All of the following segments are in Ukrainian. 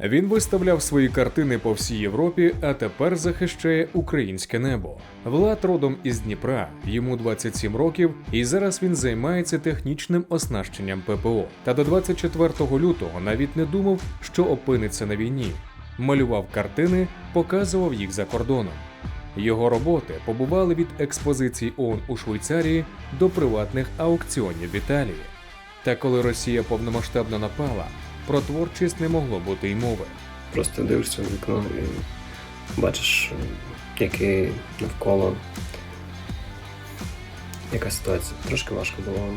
Він виставляв свої картини по всій Європі, а тепер захищає українське небо. Влад родом із Дніпра, йому 27 років, і зараз він займається технічним оснащенням ППО. Та до 24 лютого навіть не думав, що опиниться на війні. Малював картини, показував їх за кордоном. Його роботи побували від експозицій ООН у Швейцарії до приватних аукціонів в Італії. Та коли Росія повномасштабно напала, про творчість не могло бути й мови. Просто дивишся в вікно і бачиш, який навколо яка ситуація. Трошки важко було.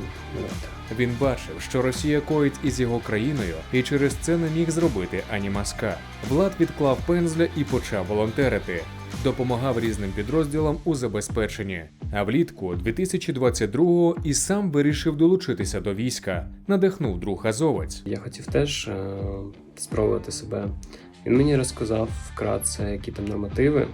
Він бачив, що Росія коїть із його країною, і через це не міг зробити ані маска. Влад відклав пензля і почав волонтерити. Допомагав різним підрозділам у забезпеченні. А влітку 2022-го і сам вирішив долучитися до війська, надихнув друг азовець. Я хотів теж е, спробувати себе. Він мені розказав вкратце, які там нормативи,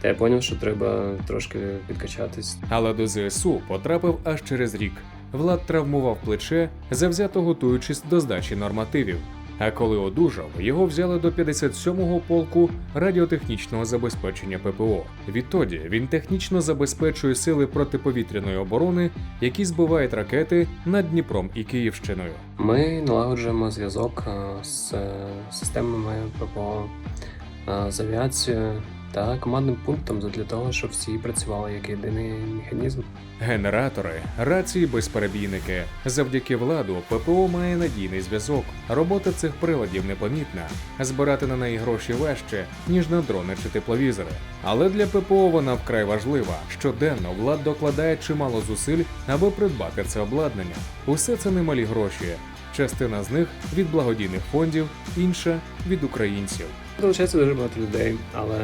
та я зрозумів, що треба трошки підкачатись. Але до ЗСУ потрапив аж через рік. Влад травмував плече, завзято готуючись до здачі нормативів. А коли одужав, його взяли до 57-го полку радіотехнічного забезпечення ППО. Відтоді він технічно забезпечує сили протиповітряної оборони, які збивають ракети над Дніпром і Київщиною. Ми налагоджуємо зв'язок е, з е, системами ППО, е, з авіацією та командним пунктом для того, щоб всі працювали як єдиний механізм. Генератори, рації безперебійники. Завдяки владу ППО має надійний зв'язок. Робота цих приладів непомітна. Збирати на неї гроші важче, ніж на дрони чи тепловізори. Але для ППО вона вкрай важлива. Щоденно влад докладає чимало зусиль, аби придбати це обладнання. Усе це немалі гроші. Частина з них від благодійних фондів, інша від українців. Долучається дуже багато людей, але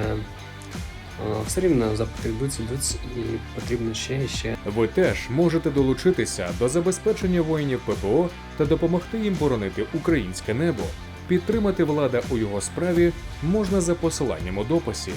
все рівно запити йдуть, йдуть, і потрібно ще і ще. Ви теж можете долучитися до забезпечення воїнів ППО та допомогти їм боронити українське небо. Підтримати влада у його справі можна за посиланням у дописі.